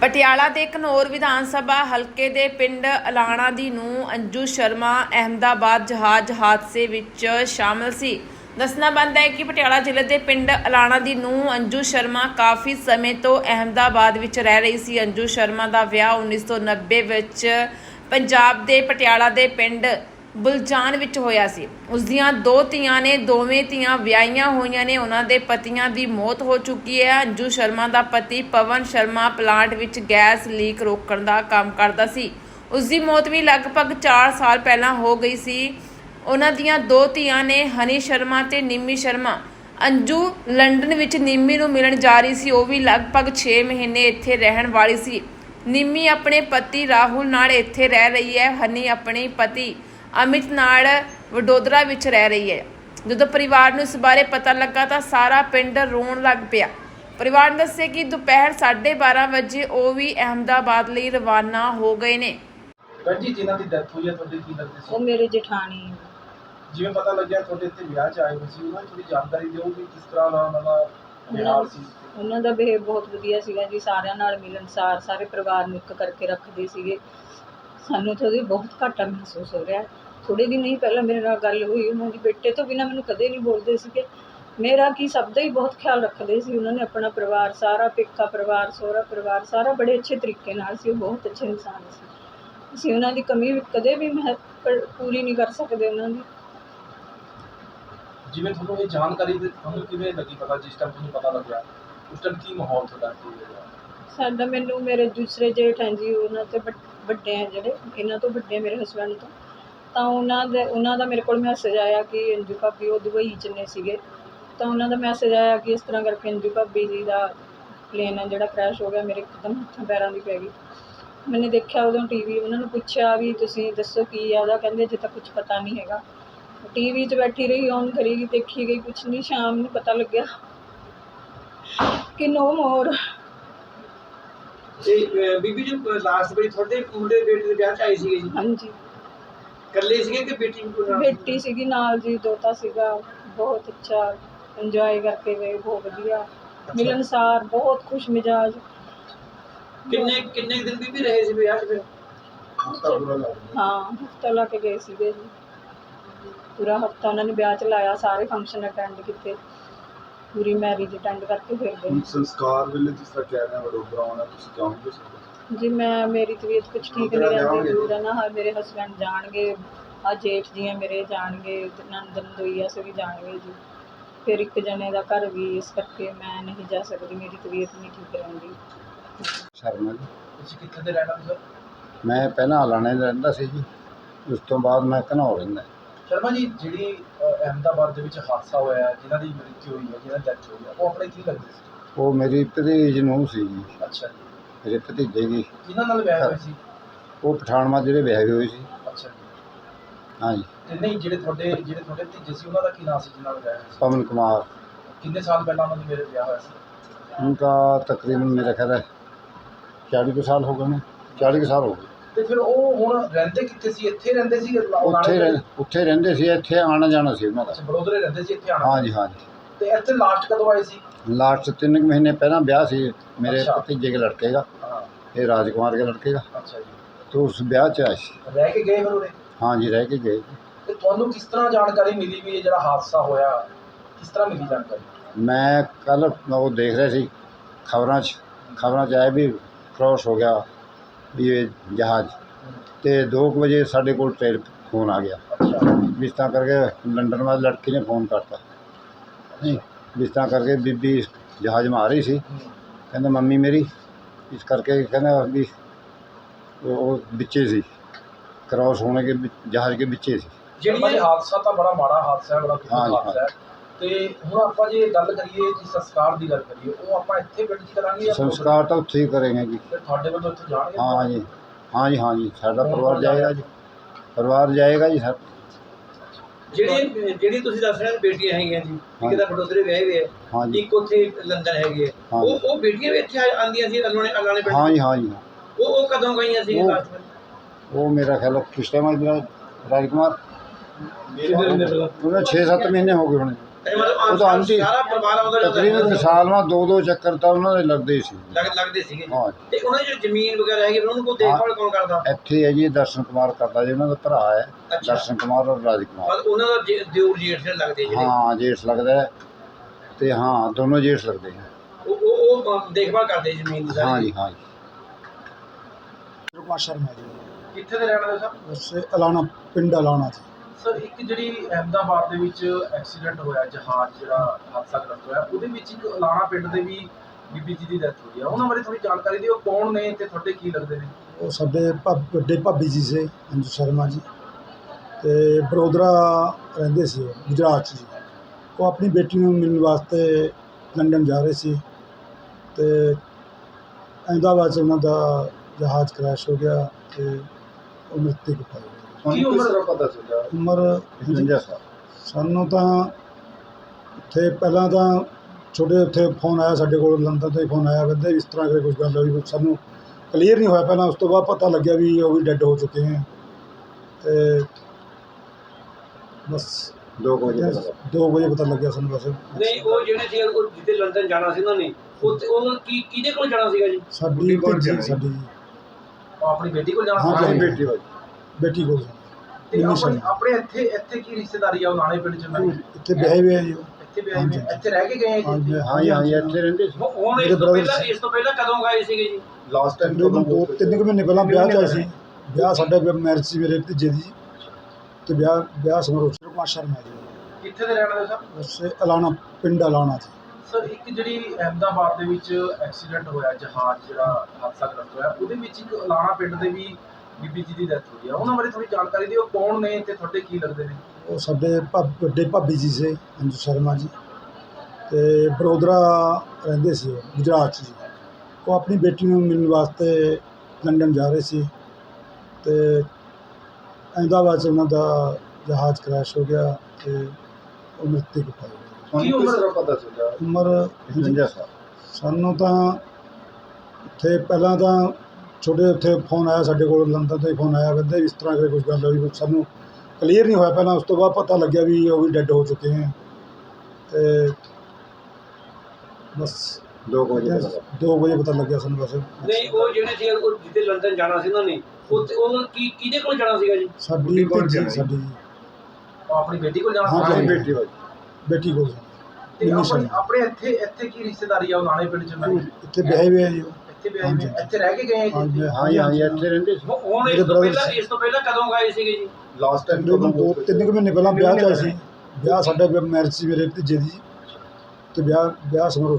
ਪਟਿਆਲਾ ਦੇ ਘਨੌਰ ਵਿਧਾਨ ਸਭਾ ਹਲਕੇ ਦੇ ਪਿੰਡ ਅਲਾਣਾ ਦੀ ਨੂੰ ਅੰਜੂ ਸ਼ਰਮਾ ਅਹਿਮਦਾਬਾਦ ਜਹਾਜ਼ ਹਾਦਸੇ ਵਿੱਚ ਸ਼ਾਮਲ ਸੀ। ਦੱਸਣਾ ਬੰਦਾ ਹੈ ਕਿ ਪਟਿਆਲਾ ਜ਼ਿਲ੍ਹੇ ਦੇ ਪਿੰਡ ਅਲਾਣਾ ਦੀ ਨੂੰ ਅੰਜੂ ਸ਼ਰਮਾ ਕਾਫੀ ਸਮੇਂ ਤੋਂ ਅਹਿਮਦਾਬਾਦ ਵਿੱਚ ਰਹਿ ਰਹੀ ਸੀ। ਅੰਜੂ ਸ਼ਰਮਾ ਦਾ ਵਿਆਹ 1990 ਵਿੱਚ ਪੰਜਾਬ ਦੇ ਪਟਿਆਲਾ ਦੇ ਪਿੰਡ ਬੁਲਜਾਨ ਵਿੱਚ ਹੋਇਆ ਸੀ। ਉਸ ਦੀਆਂ ਦੋ ਧੀਆਂ ਨੇ, ਦੋਵੇਂ ਧੀਆਂ ਵਿਆਹੀਆਂ ਹੋਈਆਂ ਨੇ। ਉਹਨਾਂ ਦੇ ਪਤੀਆਂ ਦੀ ਮੌਤ ਹੋ ਚੁੱਕੀ ਹੈ। ਅੰਜੂ ਸ਼ਰਮਾ ਦਾ ਪਤੀ ਪਵਨ ਸ਼ਰਮਾ ਪਲਾਂਟ ਵਿੱਚ ਗੈਸ ਲੀਕ ਰੋਕਣ ਦਾ ਕੰਮ ਕਰਦਾ ਸੀ। ਉਸ ਦੀ ਮੌਤ ਵੀ ਲਗਭਗ 4 ਸਾਲ ਪਹਿਲਾਂ ਹੋ ਗਈ ਸੀ। ਉਹਨਾਂ ਦੀਆਂ ਦੋ ਧੀਆਂ ਨੇ, ਹਨੀ ਸ਼ਰਮਾ ਤੇ ਨਿੰਮੀ ਸ਼ਰਮਾ। ਅੰਜੂ ਲੰਡਨ ਵਿੱਚ ਨਿੰਮੀ ਨੂੰ ਮਿਲਣ ਜਾ ਰਹੀ ਸੀ। ਉਹ ਵੀ ਲਗਭਗ 6 ਮਹੀਨੇ ਇੱਥੇ ਰਹਿਣ ਵਾਲੀ ਸੀ। ਨਿੰਮੀ ਆਪਣੇ ਪਤੀ ਰਾਹੁਲ ਨਾਲ ਇੱਥੇ ਰਹਿ ਰਹੀ ਹੈ। ਹਨੀ ਆਪਣੇ ਪਤੀ ਅਮਿਤ ਨਾਲ ਵਡੋਦਰਾ ਵਿੱਚ ਰਹਿ ਰਹੀ ਹੈ। ਜਦੋਂ ਪਰਿਵਾਰ ਨੂੰ ਇਸ ਬਾਰੇ ਪਤਾ ਲੱਗਾ ਤਾਂ ਸਾਰਾ ਪਿੰਡ ਰੋਣ ਲੱਗ ਪਿਆ। ਪਰਿਵਾਰ ਨੇ ਦੱਸਿਆ ਕਿ ਦੁਪਹਿਰ 12:30 ਵਜੇ ਉਹ ਵੀ ਅਹਿਮਦਾਬਾਦ ਲਈ ਰਵਾਨਾ ਹੋ ਗਏ ਨੇ। ਭੈਣ ਜੀ ਜਿਨ੍ਹਾਂ ਦੀ ਡੈਥ ਹੋਈ ਹੈ ਤੁਹਾਡੇ ਕੀ ਲੱਗਦੇ ਉਹ ਸੀ ਮੇਰੇ ਜਠਾਣੀ ਹੈ। ਜਿਵੇਂ ਪਤਾ ਲੱਗਿਆ ਤੁਹਾਡੇ ਇੱਥੇ ਵਿਆਹ 'ਚ ਆਏ ਹੋਏ ਸੀ। ਉਹਨਾਂ ਦੀ ਥੋੜੀ ਜਾਣਕਾਰੀ ਦਿਓ ਕਿ ਕਿਸ ਤਰ੍ਹਾਂ ਦਾ ਉਹਨਾਂ ਦਾ ਵਿਹਾਰ ਸੀ। ਉਹਨਾਂ ਦਾ ਬਿਹੇਵ ਬਹੁਤ ਵਧੀਆ ਸੀਗਾ ਜੀ। ਸਾਰਿਆਂ ਨਾਲ ਮਿਲਣਸਾਰ ਸਾਰੇ ਪਰਿਵਾਰ ਨੂੰ ਇੱਕ ਕਰਕੇ ਰੱਖਦੇ ਸੀਗੇ। ਸਾਨੂੰ ਤਾਂ ਉਹਦੀ ਬਹੁਤ ਘਾਟਾ ਮਹਿਸੂਸ ਹੋ ਰਿਹਾ। ਥੋੜੇ ਦਿਨ ਹੀ ਪਹਿਲਾਂ ਮੇਰੇ ਨਾਲ ਗੱਲ ਹੋਈ ਉਹਨਾਂ ਦੀ, ਬੇਟੇ ਤੋਂ ਬਿਨਾਂ ਮੈਨੂੰ ਕਦੇ ਨਹੀਂ ਬੋਲਦੇ ਸੀਗੇ। ਮੇਰਾ ਕੀ ਸਭ ਦਾ ਹੀ ਬਹੁਤ ਖਿਆਲ ਰੱਖਦੇ ਸੀ, ਉਹਨਾਂ ਨੇ ਆਪਣਾ ਪਰਿਵਾਰ, ਸਾਰਾ ਪੇਕਾ ਪਰਿਵਾਰ, ਸਹੁਰਾ ਪਰਿਵਾਰ, ਸਾਰਾ ਬੜੇ ਅੱਛੇ ਤਰੀਕੇ ਨਾਲ ਸੀ, ਉਹ ਬਹੁਤ ਅੱਛੇ ਇਨਸਾਨ ਸੀ। ਅਸੀਂ ਉਹਨਾਂ ਦੀ ਕਮੀ ਵੀ ਕਦੇ ਵੀ ਮਹਿ ਪੂਰੀ ਨਹੀਂ ਕਰ ਸਕਦੇ ਉਹਨਾਂ ਦੀ। ਜਿਵੇਂ ਤੁਹਾਨੂੰ ਇਹ ਜਾਣਕਾਰੀ ਤੁਹਾਨੂੰ ਕਿਵੇਂ ਲੱਗੀ ਪਤਾ, ਜਿਸ ਟਾਈਮ ਤੁਹਾਨੂੰ ਪਤਾ ਲੱਗਿਆ, ਉਸ ਟਾਈਮ ਕੀ ਮਾਹੌਲ ਤੁਹਾਡਾ ਸੀ? ਸਾਡਾ ਮੈਨੂੰ ਮੇਰੇ ਦੂਸਰੇ ਜੇਠ ਹੈ ਜੀ, ਉਹਨਾਂ ਤੋਂ ਵੱਡ- ਵੱਡੇ ਹੈ ਜਿਹੜੇ, ਇਹਨਾਂ ਤੋਂ ਵੱਡੇ ਮੇਰੇ ਹਸਬੈਂਡ ਤੋਂ। ਤਾਂ ਉਹਨਾਂ ਦੇ, ਉਹਨਾਂ ਦਾ ਮੇਰੇ ਕੋਲ ਮੈਸੇਜ ਆਇਆ ਕਿ ਅੰਜੂ ਭਾਬੀ ਉਹ ਦੁਬਈ 'ਚ ਨੇ ਸੀਗੇ। ਤਾਂ ਉਹਨਾਂ ਦਾ ਮੈਸੇਜ ਆਇਆ ਕਿ ਇਸ ਤਰ੍ਹਾਂ ਕਰਕੇ ਅੰਜੂ ਭਾਬੀ ਜੀ ਦਾ ਪਲੇਨ ਹੈ ਜਿਹੜਾ ਕ੍ਰੈਸ਼ ਹੋ ਗਿਆ, ਮੇਰੇ ਇੱਕਦਮ ਹੱਥਾਂ ਪੈਰਾਂ ਦੀ ਪੈ ਗਈ। ਮੈਨੇ ਦੇਖਿਆ ਉਦੋਂ ਟੀਵੀ ਉਹਨਾਂ ਨੂੰ ਪੁੱਛਿਆ ਵੀ ਤੁਸੀਂ ਦੱਸੋ ਕੀ ਆ, ਉਹਦਾ ਕਹਿੰਦੇ ਅਜੇ ਤੱਕ ਕੁਝ ਪਤਾ ਨਹੀਂ ਹੈਗਾ। ਟੀਵੀ 'ਚ ਬੈਠੀ ਰਹੀ ਔਨ ਕਰੀ ਗਈ ਦੇਖੀ ਗਈ ਕੁਝ ਨਹੀਂ ਸ਼ਾਮ ਨੂੰ ਪਤਾ ਲੱਗਿਆ ਕਿ ਨੋ ਮੋਰ ਤੇ ਬੀਬੀ ਜੀ ਲਾਸਟ ਵਾਰੀ ਤੁਹਾਡੇ ਮੁੰਡੇ ਬੇਟੇ ਦੇ ਵਿਆਹ ਚ ਆਏ ਸੀਗੇ ਜੀ? ਹਾਂਜੀ। ਇਕੱਲੇ ਸੀਗੇ ਕਿ ਬੇਟੀ ਵੀ ਕੋਈ ਨਾਲ? ਬੇਟੀ ਸੀਗੀ ਨਾਲ ਜੀ ਦੋਤਾ ਸੀਗਾ। ਬਹੁਤ ਅੱਛਾ ਇੰਜੋਏ ਕਰਕੇ ਗਏ ਬਹੁਤ ਵਧੀਆ। ਮਿਲਣਸਾਰ ਬਹੁਤ ਖੁਸ਼ ਮਿਜਾਜ। ਕਿੰਨੇ ਕਿੰਨੇ ਦਿਨ ਬੀਬੀ ਰਹੇ ਸੀ ਵਿਆਹ ਚ ਫਿਰ? ਹਾਂ ਹਫਤਾ ਲਾ ਕੇ ਗਏ ਸੀਗੇ ਜੀ। ਪੂਰਾ ਹਫਤਾ ਉਹਨਾਂ ਨੇ ਵਿਆਹ ਚ ਲਾਇਆ ਸਾਰੇ ਫੰਕਸ਼ਨ ਅਟੈਂਡ ਕੀਤੇ। ਪੂਰੀ ਮੈਰਿਜ ਅਟੈਂਡ ਕਰਕੇ ਫਿਰ ਗਏ। ਹੁਣ ਸੰਸਕਾਰ ਵੇਲੇ ਜਿਸ ਤਰ੍ਹਾਂ ਕਹਿ ਰਹੇ ਆ ਵਡੋਦਰਾ ਆਉਣਾ ਤੁਸੀਂ ਜਾਓਗੇ ਜੀ ਮੈਂ ਮੇਰੀ ਤਬੀਅਤ ਕੁਝ ਠੀਕ ਨਹੀਂ ਰਹਿੰਦੀ ਦੂਰ ਹੈ ਨਾ ਹਾਂ ਮੇਰੇ ਹਸਬੰਡ ਜਾਣਗੇ ਆ ਜੇਠ ਜੀ ਆ ਮੇਰੇ ਜਾਣਗੇ ਤੇ ਨੰਦਨ ਦੋਈਆ ਸੇ ਵੀ ਜਾਣਗੇ ਜੀ। ਫਿਰ ਇੱਕ ਜਣੇ ਦਾ ਘਰ ਵੀ ਇਸ ਕਰਕੇ ਮੈਂ ਨਹੀਂ ਜਾ ਸਕਦੀ ਮੇਰੀ ਤਬੀਅਤ ਨਹੀਂ ਠੀਕ ਰਹਿੰਦੀ। ਸ਼ਰਮਾ ਜੀ। ਤੁਸੀਂ ਕਿੱਥੇ ਦੇ ਰਹਿਣਾ ਸਰ ਮੈਂ ਪਹਿਲਾਂ ਹਲਾਣੇ ਦਾ ਰਹਿੰਦਾ ਸੀ ਜੀ ਉਸ ਤੋਂ ਬਾਅਦ ਮੈਂ ਘਨੌਰ ਰਹਿੰਦਾ। ਸ਼ਰਮਾ ਜੀ ਜਿਹੜੀ ਅਹਿਮਦਾਬਾਦ ਦੇ ਵਿੱਚ ਹਾਦਸਾ ਹੋਇਆ ਹੈ, ਜਿਨ੍ਹਾਂ ਦੀ ਮ੍ਰਿਤੂ ਹੋਈ ਹੈ ਜਿਨ੍ਹਾਂ ਦੀ ਡੈਥ ਹੋਈ ਹੈ ਉਹ ਆਪਣੇ ਕੀ ਲੱਗਦੇ ਸੀ? ਉਹ ਮੇਰੀ ਭਤੀਜ ਨੂੰ ਸੀ ਜੀ। ਅੱਛਾ ਜੀ। ਮੇਰੇ ਭਤੀਜੇ ਦੀ। ਕਿਹਨਾਂ ਨਾਲ ਵਿਆਹ ਹੋਇਆ ਸੀ? ਉਹ ਪਠਾਨਮਾ ਜਿਹੜੇ ਵਿਆਹੇ ਹੋਏ ਸੀ। ਅੱਛਾ ਜੀ। ਹਾਂਜੀ ਤੇ ਨਹੀਂ ਜਿਹੜੇ ਤੁਹਾਡੇ ਜਿਹੜੇ ਤੁਹਾਡੇ ਭਤੀਜੇ ਸੀ ਉਹਨਾਂ ਦਾ ਕੀ ਨਾਮ ਸੀ ਜਿਨ੍ਹਾਂ ਨਾਲ ਵਿਆਹ ਹੋਇਆ ਸੀ? ਪਵਨ ਕੁਮਾਰ। ਕਿੰਨੇ ਸਾਲ ਪਹਿਲਾਂ ਉਹਨਾਂ ਦੀ ਮੇਰੇ ਵਿਆਹ ਹੋਇਆ ਸੀ? ਉਨਕਾ ਤਕਰੀਬਨ ਮੇਰਾ ਖਿਆਲ ਹੈ 40 ਕੁ ਸਾਲ ਹੋ ਗਏ ਨੇ। 40 ਕੁ ਸਾਲ ਹੋ ਗਏ। ਤੇ ਫਿਰ ਉਹ ਹੁਣ ਰਹਿੰਦੇ ਕਿੱਥੇ ਸੀ? ਇੱਥੇ ਰਹਿੰਦੇ ਸੀ ਉੱਥੇ ਉੱਥੇ ਰਹਿੰਦੇ ਸੀ ਇੱਥੇ ਆਣਾ ਜਾਣਾ ਸੀ ਉਹਨਾਂ ਦਾ। ਬੜੋਦਰੇ ਰਹਿੰਦੇ ਸੀ ਇੱਥੇ ਆਣਾ ਹਾਂਜੀ ਹਾਂਜੀ। ਤੇ ਇੱਥੇ ਲਾਸਟ ਕਦੋਂ ਆਏ ਸੀ? ਲਾਸਟ ਤਿੰਨ ਮਹੀਨੇ ਪਹਿਲਾਂ ਵਿਆਹ ਸੀ ਮੇਰੇ ਭਤੀਜੇ ਦੇ ਲੜਕੇ ਦਾ। ਇਹ ਰਾਜਕੁਮਾਰ ਦੇ ਲੜਕੇ ਦਾ। ਅੱਛਾ ਜੀ। ਤੇ ਉਸ ਵਿਆਹ 'ਚ ਆਏ ਸੀ। ਰਹਿ ਕੇ ਗਏ ਫਿਰ ਉਰੇ? ਹਾਂਜੀ ਰਹਿ ਕੇ ਗਏ। ਤੇ ਤੁਹਾਨੂੰ ਕਿਸ ਤਰ੍ਹਾਂ ਜਾਣਕਾਰੀ ਮਿਲੀ ਵੀ ਇਹ ਜਿਹੜਾ ਹਾਦਸਾ ਹੋਇਆ? ਕਿਸ ਤਰ੍ਹਾਂ ਮਿਲੀ ਜਾਣਕਾਰੀ? ਮੈਂ ਕੱਲ ਉਹ ਦੇਖ ਰਿਹਾ ਸੀ ਖਬਰਾਂ 'ਚ। ਖਬਰਾਂ 'ਚ ਆਇਆ ਵੀ ਕ੍ਰੋਸ ਹੋ ਗਿਆ। ਵੀ ਇਹ ਜਹਾਜ਼। ਤੇ 2 ਵਜੇ ਸਾਡੇ ਕੋਲ ਟ੍ਰੇਨ ਫੋਨ ਆ ਗਿਆ। ਵੀ ਇਸ ਤਰ੍ਹਾਂ ਕਰਕੇ ਲੰਡਨ ਵਾਲੀ ਲੜਕੀ ਨੇ ਫੋਨ ਕਰਤਾ। ਨਹੀਂ ਵੀ ਇਸ ਤਰ੍ਹਾਂ ਕਰਕੇ ਬੀਬੀ ਜਹਾਜ਼ ਮਾ ਰਹੀ ਸੀ। ਕਹਿੰਦਾ ਮੰਮੀ ਮੇਰੀ। ਇਸ ਕਰਕੇ ਕਹਿੰਦਾ ਵੀ ਉਹ ਵਿੱਚੇ ਸੀ। ਕ੍ਰੋਸ ਹੋਣੇ ਕੇ ਜਹਾਜ਼ ਕੇ ਵਿੱਚੇ ਸੀ। ਜਿਹੜੀ ਹਾਦਸਾ ਤਾਂ ਬੜਾ ਮਾੜਾ ਹਾਦਸਾ ਹੈ ਬੜਾ ਦੁਖਦ ਹਾਦਸਾ ਹੈ। ਤੇ ਹੁਣ ਆਪਾਂ ਜੇ ਗੱਲ ਕਰੀਏ ਜੀ ਸੰਸਕਾਰ ਦੀ ਗੱਲ ਕਰੀਏ ਉਹ ਆਪਾਂ ਇੱਥੇ ਪਿੰਡ 'ਚ ਕਰਾਂਗੇ ਜਾਂ ਸੰਸਕਾਰ ਤਾਂ ਉੱਥੇ ਹੀ ਕਰਾਂਗੇ ਜੀ। ਫਿਰ ਤੁਹਾਡੇ ਵੱਲੋਂ ਇੱਥੇ ਜਾਣਗੇ? ਹਾਂ ਜੀ ਹਾਂ ਜੀ ਹਾਂ ਜੀ ਸਾਡਾ ਪਰਿਵਾਰ ਜਾਏਗਾ ਜੀ। ਪਰਿਵਾਰ ਜਾਏਗਾ ਜੀ ਸਰ। ਜਿਹੜੀ ਜਿਹੜੀ ਤੁਸੀਂ ਦੱਸ ਰਹੇ ਹੋ ਬੇਟੀਆਂ ਹੈਗੀਆਂ ਜੀ ਇੱਕ ਤਾਂ ਵਡੋਦਰੇ ਵਿਆਹੇ ਹੋਏ ਆ ਹਾਂ ਜੀ। ਇੱਕ ਉੱਥੇ ਲੰਡਨ ਹੈਗੇ ਆ। ਹਾਂ। ਉਹ ਉਹ ਬੇਟੀਆਂ ਵੀ ਇੱਥੇ ਆਉਂਦੀਆਂ ਸੀ ਅਲਾਣੇ ਅਲਾਣੇ ਪਿੰਡ ਹਾਂ ਜੀ ਹਾਂ ਜੀ। ਉਹ ਉਹ ਕਦੋਂ ਗਈਆਂ ਸੀ ਉਹ- ਲਾਸਟ ਵਾਰ ਉਹ ਮੇਰਾ ਖਿਆਲ ਹੈ ਕਿਸ ਟਾਈਮ ਅੱਜ ਰਾਜਕੁਮਾਰ। ਕਿੰਨੇ ਦਿਨ ਪਹਿਲਾਂ ਉਹਨਾਂ 6-7 ਮਹੀਨੇ ਹੋ ਗਏ ਹੋਣੇ। ਉਹ ਤਾਂ ਸਾਰਾ- ਆਂਟੀ ਸਾਰਾ ਪਰਿਵਾਰ ਆਉਂਦਾ ਤਕਰੀਬਨ ਸਾਲ ਮਾ ਦੋ ਦੋ ਚੱਕਰ ਤਾਂ ਉਹਨਾਂ ਦੇ ਲੱਗਦੇ ਸੀ। ਲੱਗ- ਲੱਗਦੇ ਸੀਗੇ। ਹਾਂ। ਤੇ ਉਹਨਾਂ ਦੀ ਜੋ ਜ਼ਮੀਨ ਵਗੈਰਾ ਹੈਗੀ ਉਹਨਾਂ ਨੂੰ ਕੋਈ ਦੇਖਭਾਲ ਕੌਣ ਕਰਦਾ? ਇੱਥੇ ਹੈ ਜੀ ਦਰਸ਼ਨ ਕੁਮਾਰ ਕਰਦਾ ਜੀ ਉਹਨਾਂ ਦਾ ਭਰਾ ਹੈ। ਅੱਛਾ। ਦਰਸ਼ਨ ਕੁਮਾਰ ਔਰ ਰਾਜ ਕੁਮਾਰ। ਮਤਲਬ ਉਹਨਾਂ ਦਾ ਜੇ- ਦਿਓਰ ਜੇਠ ਜਿਹੜੇ ਲੱਗਦੇ ਜਿਹੜੇ। ਹਾਂ ਜੇਠ ਲੱਗਦਾ ਹੈ। ਤੇ ਹਾਂ ਦੋਨੋਂ ਜੇਠ ਲੱਗਦੇ ਹੈ। ਉਹ ਉਹ ਉਹ ਦੇਖਭਾਲ ਕਰਦੇ ਜ਼ਮੀਨ ਦੀ ਹਾਂ ਸਾਰੀ ਜੀ ਹਾਂ ਜੀ। ਕੁਮਾਰ ਸ਼ਰਮਾ ਜੀ। ਕਿੱਥੇ ਦੇ ਰਹਿਣ ਵਾਲੇ ਸਰ? ਵੈਸੇ ਅਲਾਣਾ ਪਿੰਡ ਅਲਾਣਾ ਜੀ। ਸਰ, ਇੱਕ ਜਿਹੜੀ ਅਹਿਮਦਾਬਾਦ ਦੇ ਵਿੱਚ ਐਕਸੀਡੈਂਟ ਹੋਇਆ, ਜਹਾਜ਼ ਜਿਹੜਾ ਹਾਦਸਾਗ੍ਰਸਤ ਹੋਇਆ, ਉਹਦੇ ਵਿੱਚ ਇੱਕ ਅਲਾਣਾ ਪਿੰਡ ਦੇ ਵੀ ਬੀਬੀ ਜੀ ਦੀ ਡੈਥ ਹੋਈ ਆ। ਉਹਨਾਂ ਬਾਰੇ ਥੋੜੀ ਜਾਣਕਾਰੀ ਦਿਓ, ਕੌਣ ਨੇ ਤੇ ਤੁਹਾਡੇ ਕੀ ਲੱਗਦੇ ਨੇ? ਉਹ ਸਾਡੇ ਭਾ- ਵੱਡੇ ਭਾਬੀ ਜੀ ਸੇ, ਅੰਜੂ ਸ਼ਰਮਾ ਜੀ। ਤੇ ਬਰੋਦਰਾ ਰਹਿੰਦੇ ਸੀ ਉਹ, ਗੁਜਰਾਤ 'ਚ ਜੀ। ਉਹ ਆਪਣੀ ਬੇਟੀ ਨੂੰ ਮਿਲਣ ਵਾਸਤੇ ਲੰਡਨ ਜਾ ਰਹੇ ਸੀ। ਤੇ ਅਹਿਮਦਾਬਾਦ 'ਚ ਉਹਨਾਂ ਦਾ ਜਹਾਜ਼ ਕ੍ਰੈਸ਼ ਹੋ ਗਿਆ ਤੇ ਉਹ ਮ੍ਰਿਤਕ ਹੋ ਗਈ ਕੀ ਉਮਰ ਦਾ ਪਤਾ ਚੱਲਿਆ ਉਮਰ 55 ਸਾਲ ਸਾਨੂੰ ਤਾਂ ਉੱਥੇ ਪਹਿਲਾਂ ਤਾਂ ਛੋਟੇ ਉੱਥੇ ਫੋਨ ਆਇਆ ਸਾਡੇ ਕੋਲ ਲੰਡਨ ਤੋਂ ਹੀ ਫੋਨ ਆਇਆ ਬੰਦੇ ਇਸ ਤਰ੍ਹਾਂ ਕਰੇ ਕੁਝ ਗੱਲ ਹੋਈ ਸਾਨੂੰ ਕਲੀਅਰ ਨਹੀਂ ਹੋਇਆ ਪਹਿਲਾਂ ਉਸ ਤੋਂ ਬਾਅਦ ਪਤਾ ਲੱਗਿਆ ਵੀ ਉਹ ਵੀ ਡੈੱਡ ਹੋ ਚੁੱਕੇ ਹੈ ਤੇ ਬਸ ਦੋ ਕੁ ਵਜੇ ਪਤਾ ਲੱਗਾ। ਦੋ ਵਜੇ ਪਤਾ ਲੱਗਿਆ ਸਾਨੂੰ ਬਸ ਨਹੀਂ ਉਹ ਜਿਹੜੇ ਸੀ ਉਹ ਜਿੱਥੇ ਲੰਡਨ ਜਾਣਾ ਸੀ ਉਹਨਾਂ ਨੇ ਉੱਥੇ ਉਹ ਕੀ ਕਿਹਦੇ ਕੋਲ ਜਾਣਾ ਸੀਗਾ ਜੀ ਸਾਡੀ ਕੋਲ। ਸਾਡੀ ਉਹ ਆਪਣੀ ਬੇਟੀ ਕੋਲ ਜਾਣਾ ਸੀ? ਹਾਂ ਜੀ। ਬੇਟੀ ਹੋਈ ਬੇਟੀ ਕੋਲ ਤੇ ਆਪਣੇ ਇੱਥੇ ਇੱਥੇ ਕੀ ਰਿਸ਼ਤੇਦਾਰੀ ਆ ਉਹ ਨਾਲੇ ਪਿੰਡ ਚ? ਇੱਥੇ ਵਿਆਹੇ ਹੋਏ ਆ ਜੀ ਉਹ। ਇੱਥੇ ਵੀ ਆਏ ਹਾਂਜੀ। ਨੇ ਇੱਥੇ ਰਹਿ ਕੇ ਗਏ ਆ ਹਾਂ ਜੀ? ਜੀ, ਹਾਂ ਜੀ ਹਾਂ ਜੀ। ਇੱਥੇ ਰਹਿੰਦੇ ਸੀ। ਹੁਣ- ਹੁਣ ਮੇਰੇ ਇਸ ਤੋਂ brother ਪਹਿਲਾਂ ਸੀ। ਇਸ ਤੋਂ ਪਹਿਲਾਂ ਕਦੋਂ ਗਏ ਸੀਗੇ ਜੀ? ਲਾਸਟ ਤਕਰੀਬਨ ਦੋ ਤਿੰਨ ਕੁ ਮਹੀਨੇ ਪਹਿਲਾਂ ਵਿਆਹ 'ਚ ਆਏ ਸੀ ਵਿਆਹ ਸਾਡਾ ਮੈਰਿਜ ਸੀ ਮੇਰੇ ਭਤੀਜੇ ਦੀ। ਤੇ ਵਿਆਹ ਵਿਆਹ ਸਮਾਰੋਹ ਸੀ। ਕੁਮਾਰ ਸ਼ਰਮਾ ਜੀ। ਕਿੱਥੇ ਦੇ ਰਹਿਣ ਵਾਲੇ ਸਰ? ਵੈਸੇ ਅਲਾਣਾ ਪਿੰਡ ਅਲਾਣਾ ਜੀ। ਸਰ ਇੱਕ ਜਿਹੜੀ ਅਹਿਮਦਾਬਾਦ ਦੇ ਵਿੱਚ ਐਕਸੀਡੈਂਟ ਹੋਇਆ ਜਹਾਜ਼ ਜਿਹੜਾ ਹਾਦਸਾਗ੍ਰਸਤ ਹੋਇਆ ਉਹਦੇ ਵਿੱਚ ਇੱਕ ਅਲਾਣਾ ਪਿੰਡ ਦੇ ਵੀ ਬੀਬੀ ਜੀ ਦੀ ਡੈਥ ਹੋਈ ਆ। ਉਹਨਾਂ ਬਾਰੇ ਥੋੜੀ ਜਾਣਕਾਰੀ ਦਿਓ ਕੌਣ ਨੇ ਤੇ ਤੁਹਾਡੇ ਕੀ ਲੱਗਦੇ ਨੇ? ਉਹ ਸਾਡੇ ਭਾ- ਵੱਡੇ ਭਾਬੀ ਜੀ ਸੇ ਅੰਜੂ ਸ਼ਰਮਾ ਜੀ। ਤੇ ਬਰੋਦਰਾ ਰਹਿੰਦੇ ਸੀ ਉਹ ਗੁਜਰਾਤ 'ਚ ਜੀ। ਉਹ ਆਪਣੀ ਬੇਟੀ ਨੂੰ ਮਿਲਣ ਵਾਸਤੇ ਲੰਡਨ ਜਾ ਰਹੇ ਸੀ। ਤੇ ਅਹਿਮਦਾਬਾਦ 'ਚ ਉਹਨਾਂ ਦਾ ਜਹਾਜ਼ ਕ੍ਰੈਸ਼ ਹੋ ਗਿਆ ਤੇ ਉਹ ਮ੍ਰਿਤਕ ਹੋ ਕੀ ਉਮਰ ਦਾ ਪਤਾ ਚੱਲਿਆ? ਉਮਰ 55 ਸਾਲ। ਸਾਨੂੰ ਤਾਂ ਉੱਥੇ ਪਹਿਲਾਂ ਤਾਂ ਛੋਟੇ ਉੱਥੇ ਫੋਨ ਆਇਆ ਸਾਡੇ ਕੋਲ ਲੰਡਨ ਤੋਂ ਹੀ ਫੋਨ ਆਇਆ ਬੰਦੇ ਇਸ ਤਰ੍ਹਾਂ ਕਰੇ ਕੁਝ ਗੱਲ ਹੋਈ ਸਾਨੂੰ ਕਲੀਅਰ ਨਹੀਂ ਹੋਇਆ ਪਹਿਲਾਂ ਉਸ ਤੋਂ ਬਾਅਦ ਪਤਾ ਲੱਗਿਆ ਵੀ ਉਹ ਵੀ ਡੈੱਡ ਹੋ ਚੁੱਕੇ ਹੈ ਤੇ ਬਸ ਦੋ ਕੁ ਵਜੇ ਪਤਾ ਲੱਗਾ। ਦੋ ਵਜੇ ਪਤਾ ਲੱਗਿਆ ਸਾਨੂੰ ਬਸ ਨਹੀਂ ਉਹ ਜਿਹੜੇ ਸੀ ਉਹ ਜਿੱਥੇ ਲੰਡਨ ਜਾਣਾ ਸੀ ਉਹਨਾਂ ਨੇ ਉੱਥੇ ਉਹ ਕੀ ਕਿਹਦੇ ਕੋਲ ਜਾਣਾ ਸੀਗਾ ਜੀ ਸਾਡੀ ਕੋਲ ਜਾਣਾ। ਸਾਡੀ ਉਹ ਆਪਣੀ ਬੇਟੀ ਕੋਲ ਜਾਣਾ ਹਾਂ ਸੀ? ਜੀ। ਬੇਟੀ ਹੋਈ ਬੇਟੀ ਕੋਲ ਆਪਣੇ ਇੱਥੇ ਇੱਥੇ ਕੀ ਰਿਸ਼ਤੇਦਾਰੀ ਆ ਉਹ ਨਾਲੇ ਪਿੰਡ ਚ? ਇੱਥੇ ਵਿਆਹੇ ਹੋਏ ਆ ਜੀ। ਇੱਥੇ ਵੀ ਆਏ ਹਾਂ ਨੇ ਜੀ। ਇੱਥੇ ਰਹਿ ਕੇ ਗਏ ਆ ਹਾਂ ਜੀ ਜੀ, ਹਾਂ ਜੀ ਹਾਂ ਜੀ ਇੱਥੇ ਰਹਿੰਦੇ ਸੀ। ਹੁਣ- ਹੁਣ ਮੇਰੇ ਇਸ ਤੋਂ brother ਪਹਿਲਾਂ ਸੀ। ਇਸ ਤੋਂ ਪਹਿਲਾਂ ਕਦੋਂ ਗਏ ਸੀਗੇ ਜੀ? ਲਾਸਟ ਤਕਰੀਬਨ ਦੋ ਤਿੰਨ ਕੁ ਮਹੀਨੇ ਪਹਿਲਾਂ ਵਿਆਹ 'ਚ ਆਏ ਸੀ। ਵਿਆਹ ਸਾਡਾ ਮੈਰਿਜ ਸੀ ਮੇਰੇ ਭਤੀਜੇ ਦੀ। ਤੇ ਵਿਆਹ ਵਿਆਹ ਸਮਾਰੋਹ